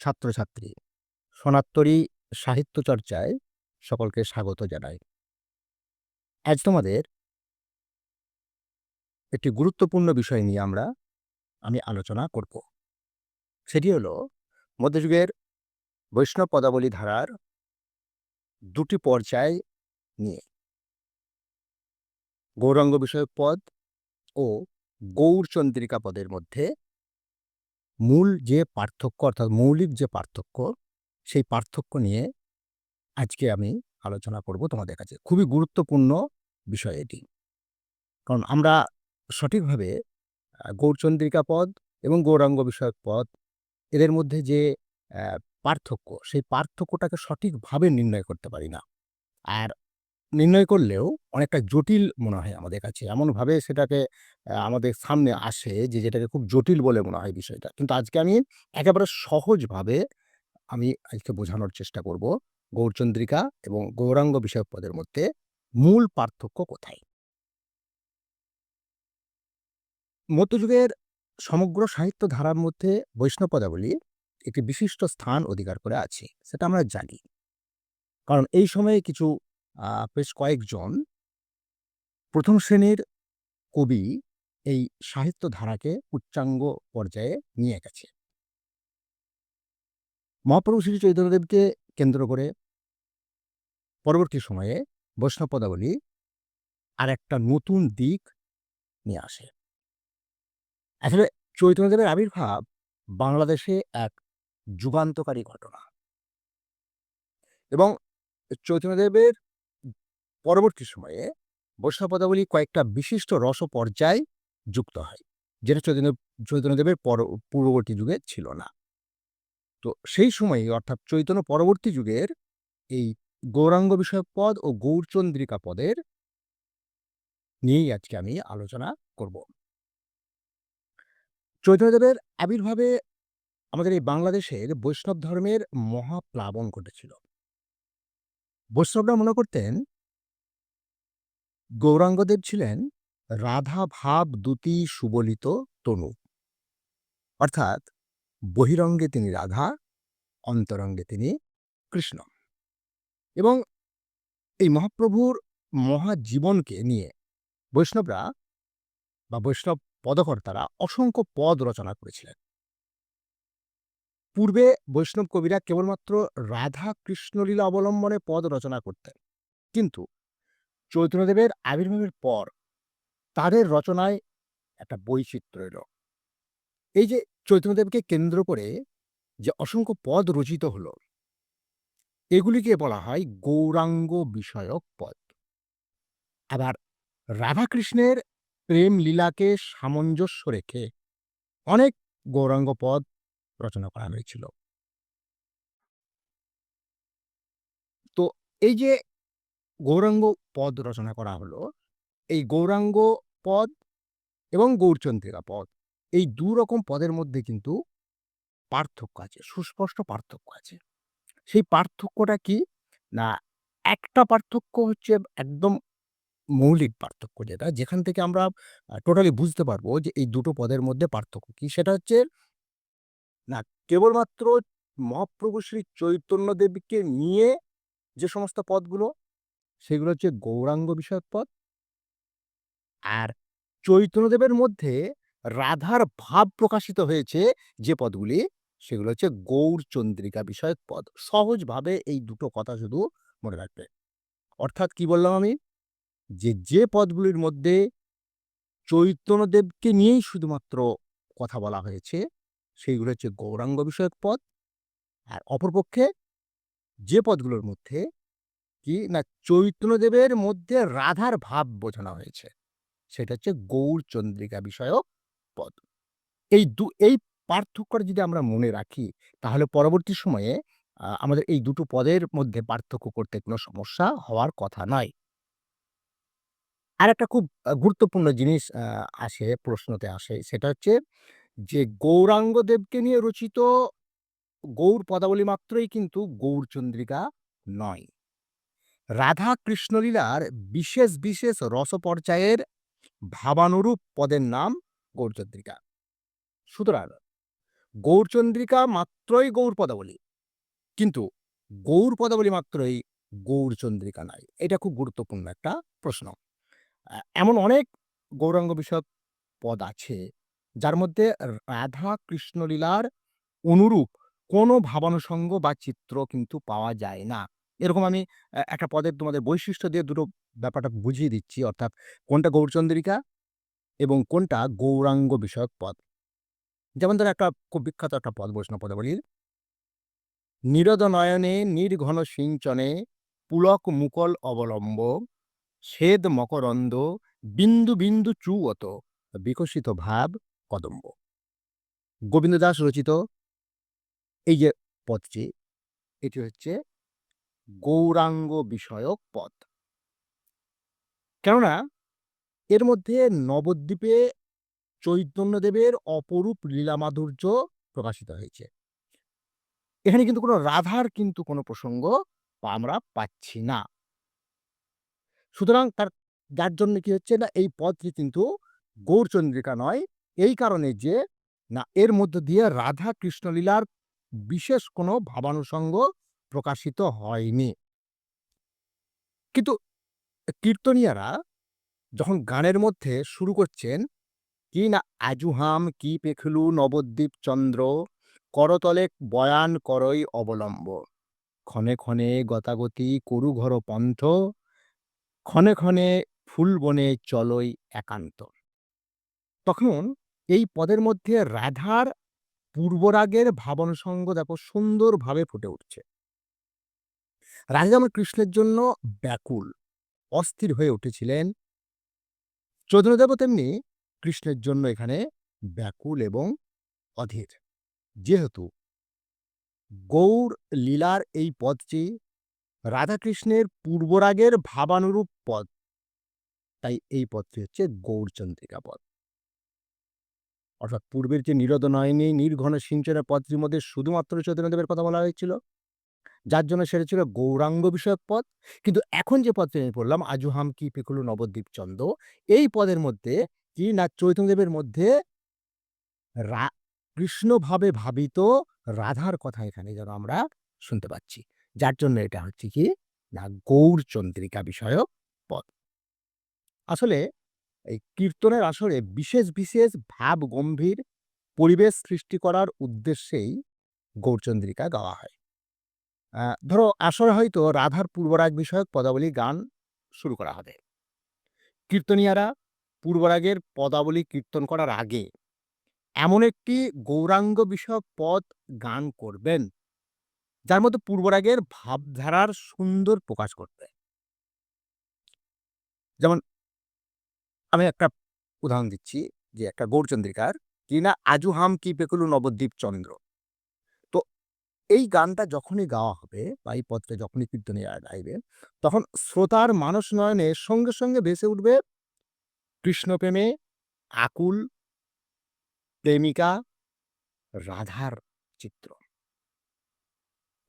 ছাত্রছাত্রী। সনাত্তরী সাহিত্য চর্চায় সকলকে স্বাগত জানাই। আজ তোমাদের একটি গুরুত্বপূর্ণ বিষয় নিয়ে আমরা, আমি আলোচনা করব। সেটি হল মধ্যযুগের বৈষ্ণব পদাবলী ধারার দুটি পর্যায় নিয়ে। গৌরাঙ্গ বিষয়ক পদ ও গৌরচন্দ্রিকা পদের মধ্যে মূল যে পার্থক্য, অর্থাৎ মৌলিক যে পার্থক্য, সেই পার্থক্য নিয়ে আজকে আমি আলোচনা করব তোমাদের কাছে। খুবই গুরুত্বপূর্ণ বিষয় এটি। কারণ আমরা সঠিকভাবে গৌরচন্দ্রিকা পদ এবং গৌরাঙ্গ বিষয়ক পদ, এদের মধ্যে যে পার্থক্য, সেই পার্থক্যটাকে সঠিকভাবে নির্ণয় করতে পারি না। আর নির্ণয় করলেও অনেকটা জটিল মনে হয় আমাদের কাছে। এমনভাবে সেটাকে আমাদের সামনে আসে যে, যেটাকে খুব জটিল বলে মনে হয় বিষয়টা। কিন্তু আজকে আমি একেবারে সহজভাবে আমি আজকে বোঝানোর চেষ্টা করব গৌরচন্দ্রিকা এবং গৌরাঙ্গ বিষয়ক পদের মধ্যে মূল পার্থক্য কোথায়? মধ্যযুগের সমগ্র সাহিত্য ধারার মধ্যে বৈষ্ণব পদাবলী একটি বিশিষ্ট স্থান অধিকার করে আছে, সেটা আমরা জানি। কারণ এই সময়ে কিছু বেশ কয়েকজন। প্রথম শ্রেণির কবি এই সাহিত্য ধারাকে উচ্চাঙ্গ পর্যায়ে নিয়ে গেছে। মহাপ্রভু শ্রী চৈতন্যদেবকে কেন্দ্র করে পরবর্তী সময়ে বৈষ্ণব পদাবলী আর একটা নতুন দিক নিয়ে আসে। আসলে চৈতন্যদেবের আবির্ভাব বাংলাদেশে এক যুগান্তকারী ঘটনা। এবং চৈতন্যদেবের পরবর্তী সময়ে বৈষ্ণব পদাবলী কয়েকটা বিশিষ্ট রস পর্যায় যুক্ত হয়, যেটা চৈতন্য চৈতন্যদেবের পর, পূর্ববর্তী যুগে ছিল না। তো সেই সময়ে অর্থাৎ চৈতন্য পরবর্তী যুগের এই গৌরাঙ্গ বিষয়ক পদ ও গৌরচন্দ্রিকা পদের নিয়েই আজকে আমি আলোচনা করব। চৈতন্যদেবের আবির্ভাবে আমাদের এই বাংলাদেশের বৈষ্ণব ধর্মের মহাপ্লাবন ঘটেছিল। বৈষ্ণবরা মনে করতেন গৌরাঙ্গদেব ছিলেন রাধা ভাব দুতি সুবলিত তনু। অর্থাৎ বহিরঙ্গে তিনি রাধা, অন্তরঙ্গে তিনি কৃষ্ণ। এবং এই মহাপ্রভুর মহাজীবনকে নিয়ে বৈষ্ণবরা বা বৈষ্ণব পদকর্তারা অসংখ্য পদ রচনা করেছিলেন। পূর্বে বৈষ্ণব কবিরা কেবলমাত্র রাধা কৃষ্ণলীলা অবলম্বনে পদ রচনা করতেন। কিন্তু চৈতন্যদেবের আবির্ভাবের পর তাদের রচনায় একটা বৈচিত্র্য এলো। এই যে চৈতন্যদেবকে কেন্দ্র করে যে অসংখ্য পদ রচিত হলো, এগুলিকে বলা হয় গৌরাঙ্গ বিষয়ক পদ। আবার রাধাকৃষ্ণের প্রেম লীলাকে সামঞ্জস্য রেখে অনেক গৌরাঙ্গ পদ রচনা করা হয়েছিল। তো এই যে গৌরাঙ্গ পদ রচনা করা হলো। এই গৌরাঙ্গ পদ এবং গৌরচন্দ্রিকা পদ, এই দু রকম পদের মধ্যে কিন্তু পার্থক্য আছে, সুস্পষ্ট পার্থক্য আছে। সেই পার্থক্যটা কি? না, একটা পার্থক্য হচ্ছে একদম মৌলিক পার্থক্য যেটা, যেখান থেকে আমরা টোটালি বুঝতে পারব যে এই দুটো পদের মধ্যে পার্থক্য কি। সেটা হচ্ছে না, কেবলমাত্র মহাপ্রভু শ্রী চৈতন্যদেবকে নিয়ে যে সমস্ত পদগুলো সেগুলো হচ্ছে গৌরাঙ্গ বিষয়ক পদ আর চৈতন্যদেবের মধ্যে রাধার ভাব প্রকাশিত হয়েছে যে পদগুলি, সেগুলো হচ্ছে গৌরচন্দ্রিকা বিষয়ক পদ সহজভাবে এই দুটো কথা শুধু মনে রাখবে। অর্থাৎ কি বললাম আমি? যে যে পদগুলির মধ্যে চৈতন্যদেবকে নিয়েই শুধুমাত্র কথা বলা হয়েছে, সেইগুলো হচ্ছে গৌরাঙ্গ বিষয়ক পদ আর অপরপক্ষে যে পদগুলোর মধ্যে কি? না, চৈতন্যদেবের মধ্যে রাধার ভাব বোঝানো হয়েছে। সেটা হচ্ছে গৌরচন্দ্রিকা বিষয়ক পদ। এই দু, এই পার্থক্যটা যদি আমরা মনে রাখি, তাহলে পরবর্তী সময়ে আমাদের এই দুটো পদের মধ্যে পার্থক্য করতে কোনো সমস্যা হওয়ার কথা নয়। আর একটা খুব গুরুত্বপূর্ণ জিনিস আসে, প্রশ্নতে আসে, সেটা হচ্ছে যে গৌরাঙ্গদেবকে নিয়ে রচিত গৌর পদাবলী মাত্রই কিন্তু গৌরচন্দ্রিকা নয়। রাধা কৃষ্ণলীলার বিশেষ বিশেষ রসপর্যায়ের ভাবানুরূপ পদের নাম গৌরচন্দ্রিকা সুতরাং গৌরচন্দ্রিকা মাত্রই গৌর পদাবলী। কিন্তু গৌর পদাবলী মাত্রই গৌরচন্দ্রিকা নয়। এটা খুব গুরুত্বপূর্ণ একটা প্রশ্ন। এমন অনেক গৌরাঙ্গ বিষয়ক পদ আছে, যার মধ্যে রাধা কৃষ্ণ লীলার অনুরূপ কোনো ভাবানুষঙ্গ বা চিত্র কিন্তু পাওয়া যায় না। এরকম আমি একটা পদের তোমাদের বৈশিষ্ট্য দিয়ে দুটো ব্যাপারটা বুঝিয়ে দিচ্ছি। অর্থাৎ কোনটা গৌরচন্দ্রিকা এবং কোনটা গৌরাঙ্গ বিষয়ক পদ। যেমন ধরো একটা খুব বিখ্যাত একটা পদ বৈষ্ণব পদাবলীর। নীরদ নয়নে নির্ঘন সিঞ্চনে পুলক মুকল অবলম্ব স্বেদ মকরন্দ বিন্দু বিন্দু চুয়ত বিকশিত ভাব কদম্ব। গোবিন্দ দাস রচিত এই যে পদটি, এটি হচ্ছে গৌরাঙ্গ বিষয়ক পদ। কেননা, এর মধ্যে নবদ্বীপে চৈতন্যদেবের অপরূপ লীলামাধুর্য প্রকাশিত হয়েছে। এখানে কিন্তু কোনো রাধার কিন্তু কোনো প্রসঙ্গ আমরা পাচ্ছি না। সুতরাং তার, যার জন্য কি হচ্ছে না, এই পদটি কিন্তু গৌরচন্দ্রিকা নয়। এই কারণে যে না, এর মধ্য দিয়ে রাধা কৃষ্ণ লীলার বিশেষ কোনো ভাবানুষঙ্গ প্রকাশিত হয়নি। কিন্তু কীর্তনীয়ারা যখন গানের মধ্যে শুরু করছেন, কি না আজুহাম কি পেখলু নবদ্বীপ চন্দ্র করতলে বয়ান করই অবলম্ব। ক্ষণে ক্ষণে গতাগতি করু ঘর পন্থ ক্ষণে ক্ষণে ফুল বনে চলই একান্ত। তখন এই পদের মধ্যে রাধার পূর্বরাগের ভাবানুষঙ্গ দেখো সুন্দরভাবে ফুটে উঠছে। রাধা যেমন কৃষ্ণের জন্য ব্যাকুল, অস্থির হয়ে উঠেছিলেন চৈতন্যদেবও তেমনি কৃষ্ণের জন্য এখানে ব্যাকুল এবং অধীর। যেহেতু গৌর লীলার এই পদটি রাধাকৃষ্ণের পূর্বরাগের ভাবানুরূপ পদ। তাই এই পদটি হচ্ছে গৌরচন্দ্রিকা পদ। অর্থাৎ পূর্বের যে নীরদ নয়নী নির্ঘন সিঞ্চনের পদটির মধ্যে শুধুমাত্র চৈতন্যদেবের কথা বলা হয়েছিল। যার জন্য সেটা ছিল গৌরাঙ্গ বিষয়ক পদ। কিন্তু এখন যে পদটি আমি পড়লাম আজুহাম কি পেখলু নবদ্বীপ চন্দ্র এই পদের মধ্যে কি না চৈতন্যদেবের মধ্যে কৃষ্ণভাবে ভাবিত রাধার কথা এখানে যেন আমরা শুনতে পাচ্ছি। যার জন্য এটা হচ্ছে কি না গৌরচন্দ্রিকা বিষয়ক পদ। আসলে এই কীর্তনের আসরে বিশেষ, বিশেষ ভাব গম্ভীর পরিবেশ সৃষ্টি করার উদ্দেশ্যেই গৌরচন্দ্রিকা গাওয়া হয়। ধরো আসরে হয়তো রাধার পূর্বরাগ বিষয়ক পদাবলী গান শুরু করা হবে। কীর্তনীয়ারা পূর্বরাগের পদাবলী কীর্তন করার আগে এমন একটি গৌরাঙ্গ বিষয়ক পদ গান করবেন, যার মধ্যে পূর্বরাগের ভাবধারার সুন্দর প্রকাশ ঘটবে। যেমন আমি একটা উদাহরণ দিচ্ছি যে একটা গৌরচন্দ্রিকার কি না আজুহাম কি পেখলু নবদ্বীপ চন্দ্র। এই গানটা যখনই গাওয়া হবে বা এই পদটা যখনই কীর্তনীয়ারা গাইবে, তখন শ্রোতার মানস নয়নে সঙ্গে, সঙ্গে ভেসে উঠবে কৃষ্ণপ্রেমে আকুল প্রেমিকা রাধার চিত্র।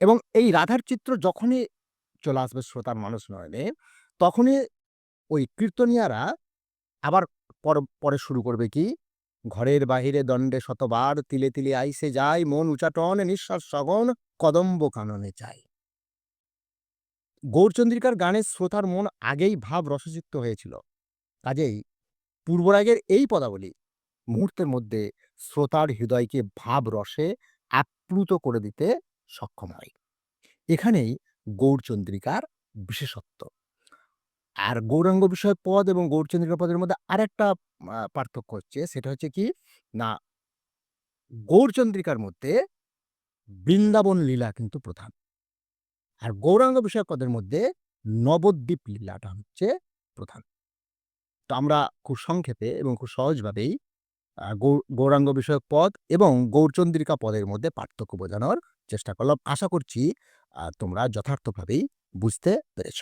এবং এই রাধার চিত্র যখনই চলে আসবে শ্রোতার মানুষ নয়নে, তখনই ওই কীর্তনিয়ারা আবার পরে শুরু করবে কি? ঘরের বাহিরে দণ্ডে শতবার তিলে, তিলে আইসে যায় মন উচাটন নিঃশ্বাস সঘন কদম্ব কাননে চায়। গৌরচন্দ্রিকার গানে শ্রোতার মন আগেই ভাব রসযুক্ত হয়েছিল। কাজেই পূর্বরাগের এই পদাবলী মুহূর্তের মধ্যে শ্রোতার হৃদয়কে ভাব রসে আপ্লুত করে দিতে সক্ষম হয়। এখানেই গৌরচন্দ্রিকার বিশেষত্ব। আর গৌরাঙ্গ বিষয়ক পদ এবং গৌরচন্দ্রিকা পদের মধ্যে আরেকটা পার্থক্য হচ্ছে, সেটা হচ্ছে কি না, গৌরচন্দ্রিকার মধ্যে বৃন্দাবন লীলা কিন্তু প্রধান। আর গৌরাঙ্গ বিষয়ক পদের মধ্যে নবদ্বীপ লীলাটা হচ্ছে প্রধান। তো আমরা খুব সংক্ষেপে এবং খুব সহজভাবেই গৌরাঙ্গ বিষয়ক পদ এবং গৌরচন্দ্রিকা পদের মধ্যে পার্থক্য বোঝানোর চেষ্টা করলাম। আশা করছি তোমরা যথার্থভাবেই বুঝতে পেরেছ।